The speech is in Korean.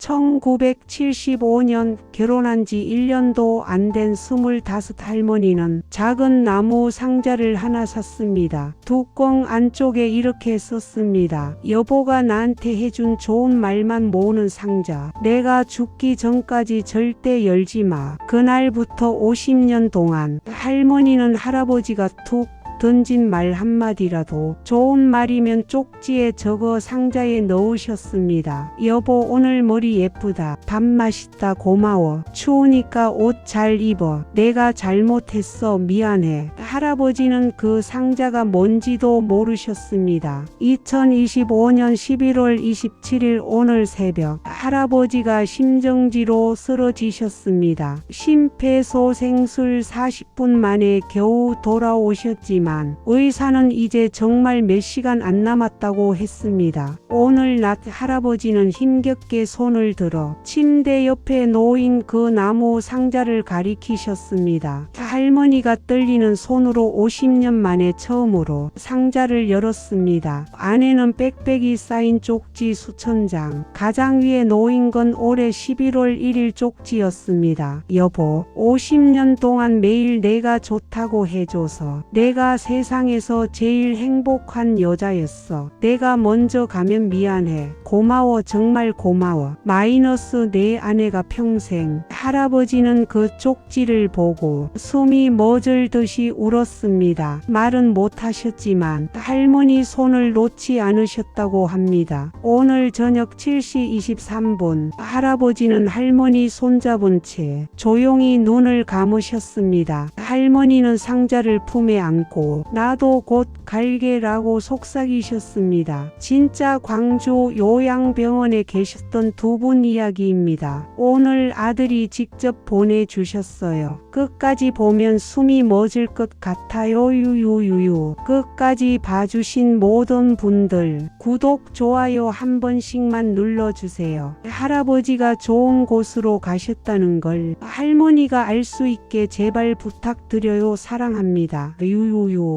1975년 결혼한 지 1년도 안 된 25 할머니는 작은 나무 상자를 하나 샀습니다. 뚜껑 안쪽에 이렇게 썼습니다. 여보가 나한테 해준 좋은 말만 모으는 상자. 내가 죽기 전까지 절대 열지 마. 그날부터 50년 동안 할머니는 할아버지가 툭 던진 말 한마디라도 좋은 말이면 쪽지에 적어 상자에 넣으셨습니다. 여보 오늘 머리 예쁘다. 밥 맛있다 고마워. 추우니까 옷 잘 입어. 내가 잘못했어 미안해. 할아버지는 그 상자가 뭔지도 모르셨습니다. 2025년 11월 27일 오늘 새벽 할아버지가 심정지로 쓰러지셨습니다. 심폐소생술 40분 만에 겨우 돌아오셨지만 의사는 이제 정말 몇 시간 안 남았다고 했습니다. 오늘 낮 할아버지는 힘겹게 손을 들어 침대 옆에 놓인 그 나무 상자를 가리키셨습니다. 할머니가 떨리는 손으로 50년 만에 처음으로 상자를 열었습니다. 안에는 빽빽이 쌓인 쪽지 수천 장. 가장 위에 놓인 건 올해 11월 1일 쪽지였습니다. 여보, 50년 동안 매일 내가 좋다고 해줘서 내가 세상에서 제일 행복한 여자였어. 내가 먼저 가면 미안해. 고마워, 정말 고마워. 마이너스 내 아내가 평생. 할아버지는 그 쪽지를 보고 숨이 멎을 듯이 울었습니다. 말은 못하셨지만 할머니 손을 놓지 않으셨다고 합니다. 오늘 저녁 7시 23분 할아버지는 할머니 손잡은 채 조용히 눈을 감으셨습니다. 할머니는 상자를 품에 안고 나도 곧 갈게라고 속삭이셨습니다. 진짜 광주 요양병원에 계셨던 두 분 이야기입니다. 오늘 아들이 직접 보내주셨어요. 끝까지 보면 숨이 멎을 것 같아요. 유유유유. 끝까지 봐주신 모든 분들 구독, 좋아요 한 번씩만 눌러주세요. 할아버지가 좋은 곳으로 가셨다는 걸 할머니가 알 수 있게 제발 부탁드려요. 사랑합니다. 유유 유.